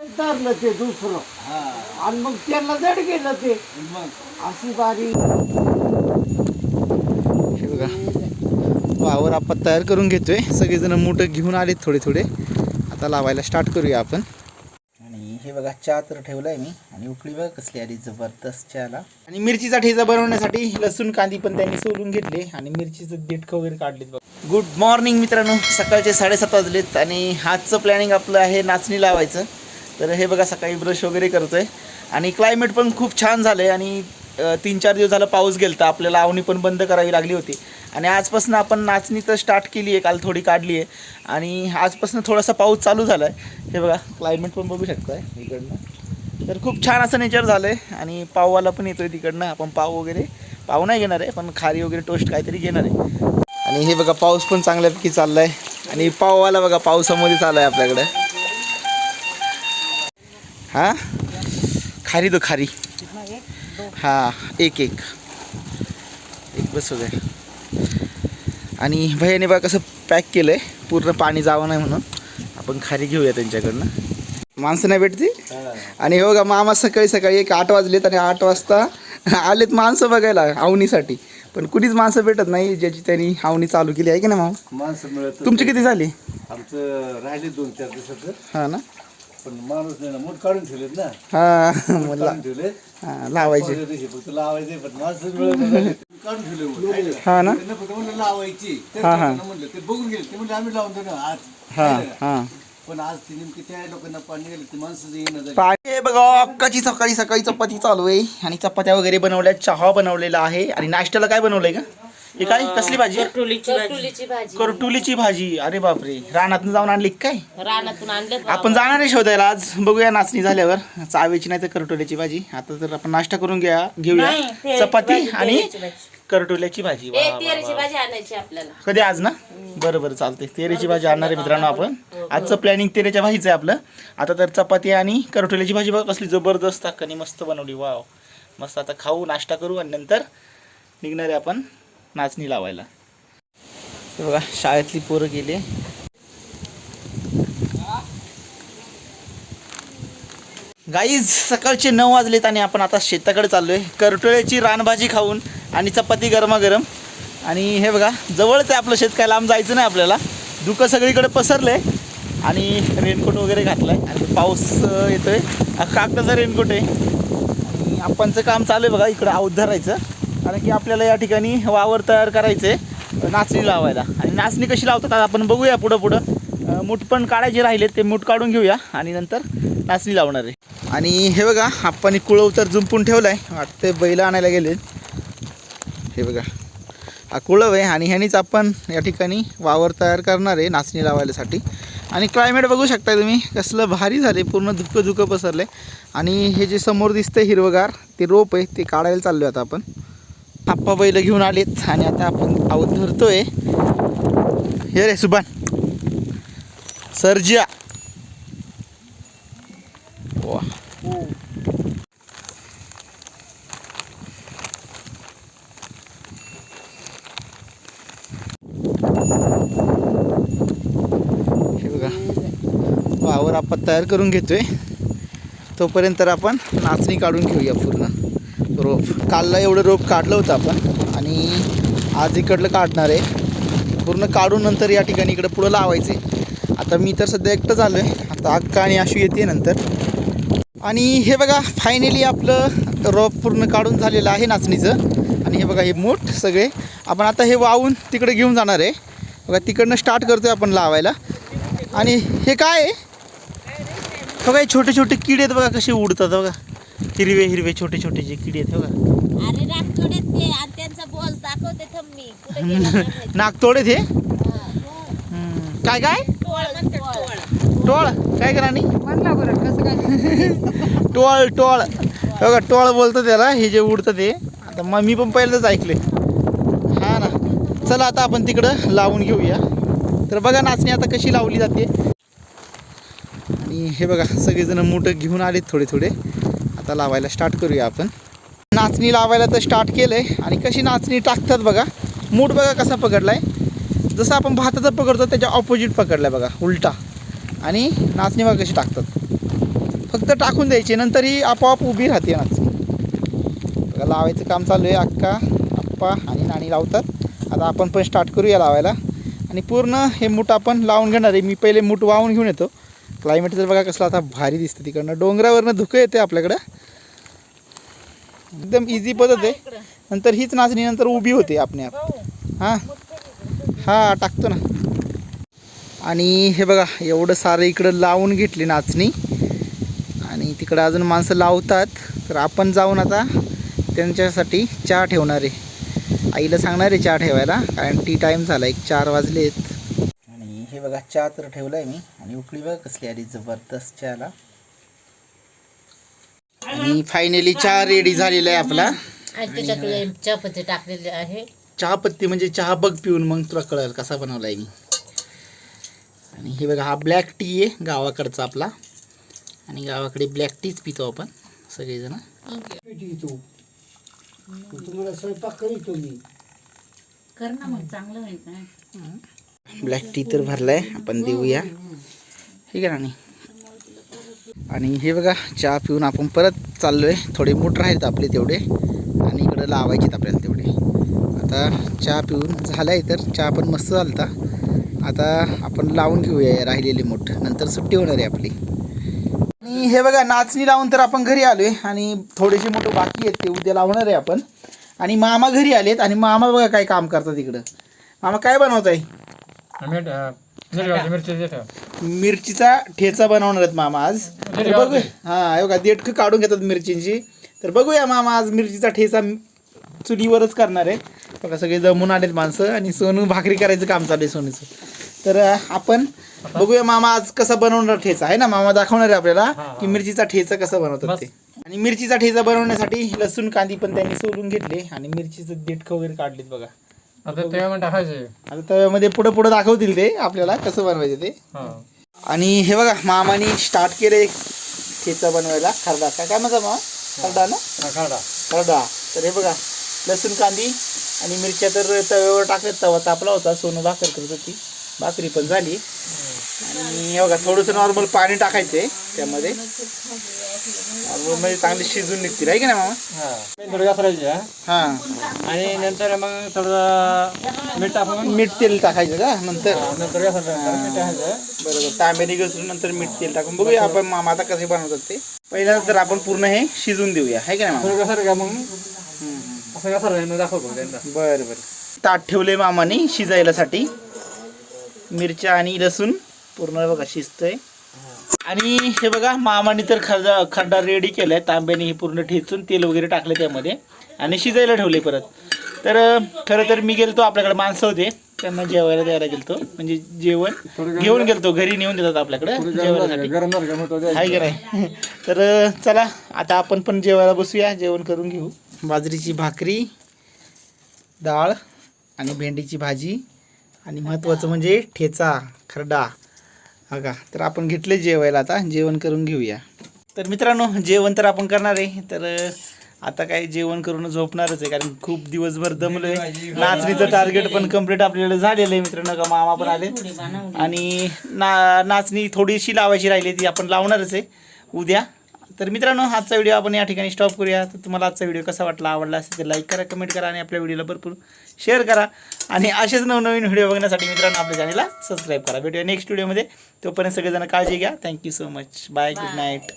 धरलं ते दुसरं. हा आणि मग त्यांना जड गेलं ते. मग अशी बारी. हे बघा. वावर आपण तयार करून घेतोय. सगळेजण मोठं घेऊन आले थोडे थोडे. आता लावायला स्टार्ट करूया आपण. आणि हे बघा चहा तर ठेवलाय मी. आणि उकळी बघा कसली आली जबरदस्त चहाला. आणि मिरचीचा ठेचा बनवण्यासाठी लसूण कांदी पण त्यांनी सोलून घेतले. आणि मिरचीचं देठकं वगैरे काढलेत बघा. गुड मॉर्निंग मित्रांनो. सकाळचे साडेसात वाजलेत आणि आजचं प्लॅनिंग आपलं आहे नाचणी लावायचं. तर हे बघा सकाळी ब्रश वगैरे करतोय. आणि क्लायमेट पण खूप छान झालं आहे आणि तीन चार दिवस झालं पाऊस गेलता. आपल्याला आवणी पण बंद करावी लागली होती. आणि आजपासून आपण नाचणी तर स्टार्ट केली आहे काल थोडी काढली आहे. आणि आजपासून थोडासा पाऊस चालू झाला आहे हे बघा क्लायमेट पण बघू शकताय इकडनं. तर खूप छान असं नेचर झालं आहे आणि पाववाला पण येतोय तिकडनं. आपण पाव वगैरे पाव नाही घेणार आहे पण खारी वगैरे टोस्ट काहीतरी घेणार आहे. आणि हे बघा पाऊस पण चांगल्यापैकी चालला आहे आणि पाववाला बघा पावसामध्ये चालू आहे आपल्याकडे. हा? खारी दो खारी. हा एक एक. एक बस वगैरे आणि भैयाने बघा कसं पॅक केलं आहे पूर्ण पाणी जावं नाही म्हणून. आपण खारी घेऊया त्यांच्याकडनं. माणसं नाही भेटती? आणि हे बघा मामा सकाळी सकाळी एक आठ वाजलेत आणि आठ वाजता आलेत माणसं बघायला आवणीसाठी. पण कुणीच माणसं भेटत नाही ज्याची त्यांनी आवणी चालू केली. आहे की नाही मामा? माणसं मिळत तुमची किती झाली? आमचं राहिले दोन चार दिवसाचं. हा ना? पण माणूस नाही ना मूठ काढून ठेवलेत ना. हा काढून ठेवले हा, लावायचे. फक्त लावायचे पण माणसं मिळत नाही. काढून ठेवले मूठ. आहे का? हा ना? त्यांना फक्त म्हणलं लावायची. ते हा, हा. म्हणलं ते बघून गेले. ते म्हणले आम्ही लावून देऊ ना आज. हा? हा. पण आज ती नेमकी त्या लोकांना पाणी गेलं ते माणसं येणं झाली. पाणी हे बघा अक्काची सकाळी सकाळी चपाती चालू आहे. आणि चपात्या वगैरे बनवल्या चहा बनवलेला आहे. आणि नाश्त्याला काय बनवलंय का हे काय? कसली भाजी? करटुलीची भाजी. करटुलीची भाजी. अरे बापरे. रानातून जाऊन आणली का काय? रानातून आणल्यात आपण जाणार आहे शोधायला आज. बघूया नाचणी झाल्यावर. चावेची नाही तर करटोल्याची भाजी. आता तर आपण नाश्ता करून घ्या नाही, घेऊया चपाती भाजी, आणि भाजी. करटोल्याची भाजी. वा, ए वा, वा, तेरेची वा. भाजी आणायची आपल्याला. कधी आज ना? बरं बरं चालते तेरेची भाजी आणणार आहे मित्रांनो आपण. आजचं प्लॅनिंग तेरेच्या भाजीचं आहे आपलं. आता तर चपाती आणि करटोल्याची भाजी बघा कसली जबरदस्त आणि मस्त बनवली. वाव. मस्त आता खाऊ नाश्ता करू आणि नंतर निघणार आहे आपण नाचणी लावायला. हे बघा शाळेतली पोरं गेली. गाईज सकाळचे नऊ वाजलेत आणि आपण आता शेताकडे चाललोय. करटोळ्याची रानभाजी खाऊन आणि चपाती गरमागरम. आणि हे बघा जवळच आहे आपलं शेत काय लांब जायचं नाही आपल्याला. धुकं सगळीकडे पसरलंय. आणि रेनकोट वगैरे घातलाय. आणि पाऊस येतो येतोय. हा कागदाचा रेनकोट आहे. आणि आपणचं काम चालू आहे बघा इकडं आऊत धरायचं. कारण की आपल्याला या ठिकाणी वावर तयार करायचं आहे नाचणी लावायला. आणि नाचणी कशी लावतात आपण बघूया पुढं पुढं. मूठ पण काढायचे राहिले ते मूठ काढून घेऊया आणि नंतर नाचणी लावणार आहे. आणि हे बघा आपण कुळव तर जुंपून ठेवलं आहे वाटते बैल आणायला गेले हे बघा हा कुळव आहे आणि ह्यानीच आपण या ठिकाणी वावर तयार करणार आहे नाचणी लावायसाठी. आणि क्लायमेट बघू शकता तुम्ही कसलं भारी झाले पूर्ण धुकं धुकं पसरलं आणि हे जे समोर दिसतंय हिरवगार ते रोप आहे ते काढायला चाललो आता आपण. आप्पा बैल घेऊन आलेत आणि आता आपण आऊत धरतोय. हे रे सुभान. सर्जिया. वा. हे बघा. वावर आपण तयार करून घेतोय. तोपर्यंत तर आपण नाचणी काढून घेऊया पूर्ण. रोप. कालला एवढं रोप काढलं होतं आपण. आणि आज इकडलं काढणार आहे. पूर्ण काढून नंतर या ठिकाणी इकडं पुढं लावायचे. आता मी तर सध्या एकटं झालो आहे आता अक्का आणि अशी येते नंतर. आणि हे बघा फायनली आपलं रोप पूर्ण काढून झालेलं आहे नाचणीचं. आणि हे बघा हे मूठ सगळे. आपण आता हे वाहून तिकडे घेऊन जाणार आहे. बघा तिकडनं स्टार्ट करतोय आपण लावायला. आणि हे काय आहे? बघा हे छोटे छोटे किडे आहेत बघा कसे उडतात बघा. हिरवे हिरवे छोटे छोटे जे किडे आहेत बघा अरे रातोड्यात ते आणि त्यांचा बॉल दाखवते थांब मी कुठे गेला काय माहिती. नागतोडे ते हा. हम्म. काय काय? टोळ म्हणते टोळ. टोळ. काय करा टोळ टोळ. हे बघा टोळ बोलतं त्याला हे जे उडतं ते. आता मग मी पण पहिल्यांदाच ऐकले हा ना. चला आता आपण तिकडं लावून घेऊया. तर बघा नाचणी आता कशी लावली जाते. आणि हे बघा सगळेजण मोठं घेऊन आलेत थोडे थोडे. आता लावायला स्टार्ट करूया आपण. नाचणी लावायला तर स्टार्ट केलं आहे आणि कशी नाचणी टाकतात बघा. मूठ बघा कसा पकडला आहे जसं आपण भाताचं पकडतो त्याच्या ऑपोजिट पकडला आहे बघा. उलटा. आणि नाचणी बघा कशी टाकतात. फक्त टाकून द्यायची नंतर ही आपोआप उभी राहते नाचणी. बघा लावायचं काम चालू आहे. अक्का आप्पा आणि नाणी लावतात. आता आपण पण स्टार्ट करूया लावायला. आणि पूर्ण हे मूठ आपण लावून घेणार आहे. मी पहिले मूठ वाहून घेऊन येतो. क्लायमेट जर बघा कसलं आता भारी दिसतं तिकडनं. डोंगरावरनं धुकं येते आपल्याकडं. एकदम इझी पद्धत आहे. नंतर हीच नाचणी नंतर उभी होते आपणे आप. हां? हां टाकतो ना. आणि हे बघा एवढं सारं इकडं लावून घेतली नाचणी. आणि तिकडं अजून माणसं लावतात. तर आपण जाऊन आता त्यांच्यासाठी चहा ठेवणार आहे. आईला सांगणार आहे चहा ठेवायला कारण टी टाईम झाला एक चार वाजलेत. आणि हे बघा चहा तर ठेवला आहे मी. आणि उकळी बघा कसली आली जबरदस्त चहाला. आणि फायनली चहा रेडी झालेला आहे आपला. आणि चहापत्ती टाकलेली आहे. चहा पत्ती म्हणजे चहा बघ पिऊन मग तुला कळेल कसा बनवला आहे मी. आणि हे बघा हा ब्लॅक टी आहे गावाकडचा आपला. आणि गावाकडे ब्लॅक टीच पितो आपण सगळेजण. पिठी तू तुम्हाला स्वयंपाक करीतो मी कर ना मग चांगलं ब्लॅक टी तर भरलाय आपण देऊया. ठीक आहे आणि आणि हे बघा चहा पिऊन आपण परत चाललो आहे थोडे मूठ राहिलेत आपले तेवढे. आणि इकडं लावायचेत आपल्याला तेवढे. आता चहा पिऊन झालाय तर चहा पण मस्त झालता. आता आपण लावून घेऊया राहिलेले मोठ. नंतर सुट्टी होणार आहे आपली. आणि हे बघा नाचणी लावून तर आपण घरी आलोय. आणि थोडेसे मोठे बाकी आहेत ते उद्या लावणार आहे आपण. आणि मामा घरी आलेत. आणि मामा बघा काय काम करतात इकडं. मामा काय बनवत आहे मिरचीचा ठेचा बनवणार आहेत मामा आज. तर बघू हा बघा देठकं काढून घेतात मिरचींची. तर बघूया मामा आज मिरचीचा ठेचा चुलीवरच करणार आहे. बघा सगळे जमून आलेत माणसं आणि सोनू भाकरी करायचं काम चालू आहे सोनूचं. तर आपण बघूया मामा आज कसा बनवणार ठेचा. आहे ना मामा दाखवणार आहे आपल्याला की मिरचीचा ठेचा कसा बनवतात ते. आणि मिरचीचा ठेचा बनवण्यासाठी लसूण कांदी पण त्यांनी सोलून घेतले आणि मिरचीचं देठकं वगैरे काढलेत बघा. आता टाकायचे आता तव्यामध्ये पुढं पुढं दाखवतील ते आपल्याला कसं बनवायचं ते. आणि हे बघा मामाने स्टार्ट केले ठेचा बनवायला खरडा. काय काय म्हणता मामा? खरडा ना? खरडा. तर हे बघा लसूण कांदी आणि मिरच्या तर तव्यावर टाकल्यात तवा तापला होता सोनं भाकर करत होती. भाकरी पण झाली. आणि हे बघा थोडंसं नॉर्मल पाणी टाकायचं आहे त्यामध्ये. म्हणजे चांगली शिजून निघतील आहे की नाही मामा? थोडी घासायची हां? आणि नंतर मग थोडं मीठ टाकून मीठ तेल टाकायचं का? नंतर? नंतर घासायचं मीठ टाकायचं. बरोबर. तांब्याने घसरून नंतर मीठ तेल टाकून. बघूया आपण मामा आता कसे बनवतात ते. पहिल्यांदा तर आपण पूर्ण हे शिजून देऊया आहे का नाही मामा? थोडं घासायचं का मग. असं घासायचं मग दाखवतो त्यांना. बरं बरं. ताट ठेवले मामाने शिजायलासाठी. मिरच्या आणि लसूण. पूर्ण बघा शिजतंय. आणि हे बघा मामाने तर खरडा खड्डा रेडी केलाय. तांब्याने हे पूर्ण ठेचून तेल वगैरे टाकलं त्यामध्ये. आणि शिजायला ठेवले परत. तर खरं तर मी गेलतो आपल्याकडे माणसं होते त्यांना जेवायला द्यायला गेलतो. म्हणजे जेवण घेऊन गेलतो. घरी नेऊन देतात आपल्याकडे जेवणासाठी. का की नाही? तर चला आता आपण पण जेवायला बसूया. जेवण करून घेऊ. बाजरीची भाकरी डाळ आणि भेंडीची भाजी. आणि महत्त्वाचं म्हणजे ठेचा खरडा. हा का तर आपण घेतले जेवायला आता. जेवण करून घेऊया. तर मित्रांनो जेवण तर आपण करणार आहे. तर आता काय जेवण करून झोपणारच आहे कारण खूप दिवसभर दमलोय. नाचणीचं टार्गेट पण कंप्लीट आपल्याला झालेलं आहे मित्रांनो का मामा पण आले. आणि ना नाचणी थोडीशी लावायची राहिली ती आपण लावणारच आहे. उद्या तर मित्रांनो आजचा व्हिडिओ आपण या ठिकाणी स्टॉप करूया. तर तुम्हाला आजचा व्हिडिओ कसा वाटला आवडला असेल तर लाईक करा कमेंट करा आणि आपल्या व्हिडिओला भरपूर शेअर करा. आणि असेच नवनवीन व्हिडिओ बघण्यासाठी मित्रांनो आपल्या चॅनलला सबस्क्राईब करा. भेटूया नेक्स्ट व्हिडिओमध्ये तोपर्यंत सगळेजण काळजी घ्या. Thank you so much bye good night